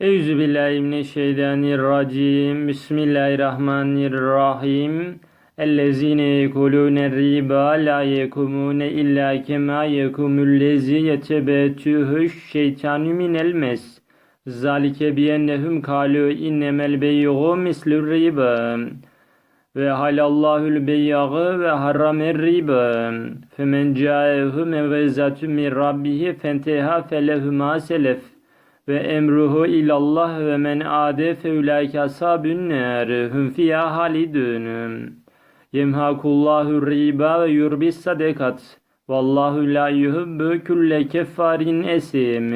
Euzu billahi mineşşeytanirracim. Bismillahirrahmanirrahim. Ellezine yekulune riba la yekumune illa kema yekumüllezi yetebetühü şeytanu minel mes. Zalike biyennehum kalu innemel bey'u mislur riba. Ve halallahul bey'ı ve harramer riba. Femen caehu mevzatü min rabbihi fenteha felehu ma selef ve emruhu ilallah ve men ade feulaike ashabün nar. Hum fiha halidun. Yemhakullahu riba ve yurbis sadekat vallahu la yuhibbu kulle keffarin esim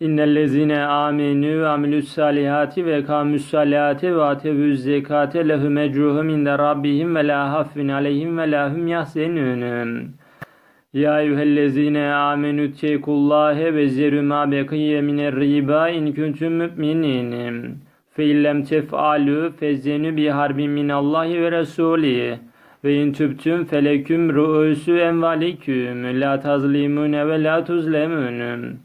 İnnellezine amenu ve amilus salihati ve kamus salati ve atevüz zekate lehum ecruhum inde rabbihim ve la haffun aleyhim ve la hum yahzenun. Ya eyyühellezine amenü tekullâhe ve zerü mâ bekiye miner riba in kuntum mü'minin. Fe illem tef'alû fezzenü bi harbin minallahi ve resulî. Ve in tübtüm feleküm ru'usü envaliküm. La tazlimune ve la tuzlemun.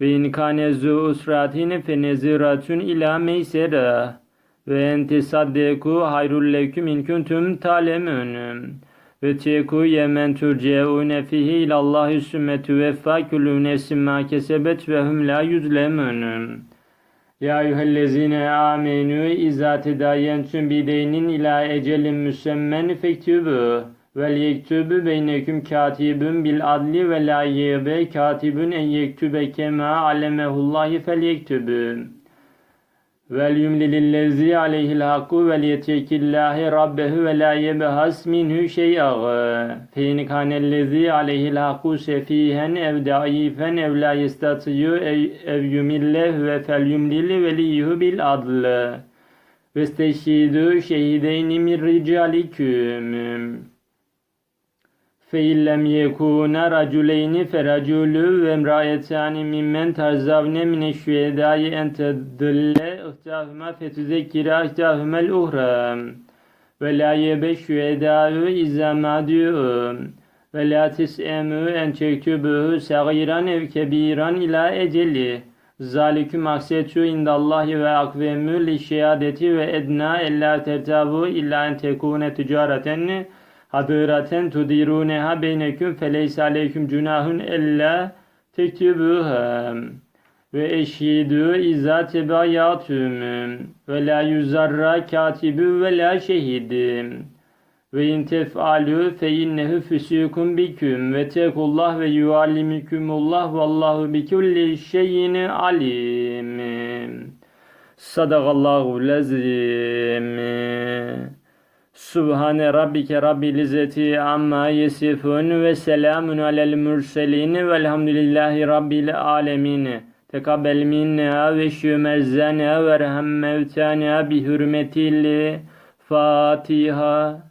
Ve in kâne zû usratin fe neziratun ila meysere. Ve en tesaddeku hayrul leküm in kuntum talemun. Ve teku yemen turceune fihi ilallahi sümmetü veffa kullu nefsin ma kesebet ve hum la yüzlemun. Ya eyyühellezine amenu izâ tedâyentüm bideynin ila ecelin müsemmen fektübü vel yektübü beyneküm katibün bil adli ve la yebe katibün en yektübe kema alemehullahi fel yektübü. Vel yumlilillezi aleyhil hakku vel yetekillâhi rabbehu ve la yebehas minhu şey'a. Fe in kânellezi aleyhil hakku sefihen ev daifen ev la yestatiyyu ev, ev yumille ve fel yumlili veliyyuhu bil adl. Vesteşhidü şehideyni min ricaliküm. فَاِنْ لَمْ يَكُونَ رَجُلَيْنِ فَرَجُلٌ وَامْرَأَتَانِ مِمَّنْ تَرْزَوْنَ مِنَ الشُّهَدَاءِ أَنْ تَضِلَّ إِحْدَاهُمَا فَتُذَكِّرَ إِحْدَاهُمَا الْأُخْرَى وَلَا يَأْبَ الشُّهَدَاءُ إِذَا مَا دُعُوا وَلَا تَسْأَمُوا أَنْ تَكْتُبُوهُ صَغِيرًا أَوْ كَبِيرًا إِلَى أَجَلِهِ ذَلِكُمْ أَقْسَطُ عِنْدَ اللّٰهِ وَأَقْوَمُ لِلشَّهَادَةِ وَأَدْنَى أَلَّا تَرْتَابُوا إِلَّا أَنْ تَكُونَ تِجَارَةً hadiraten tudiruneha beyneküm feleyse aleyküm cunahun ella tektubuha ve eşhidü izâ tebayyatüm ve la yüzarra katibü ve la şehidim ve in tef'alü fe innehu füsûkum biküm ve tekullah ve yuallimükümullah vallahu bikulli şeyin alim. Sadakallahu lazim. Subhane rabbike rabbil izzeti amma yesifun ve selamun alel mürselin velhamdülillahi rabbil alemin. Tekabbel minna ve şümezzena ve erham mevtana bi hürmetil Fatiha.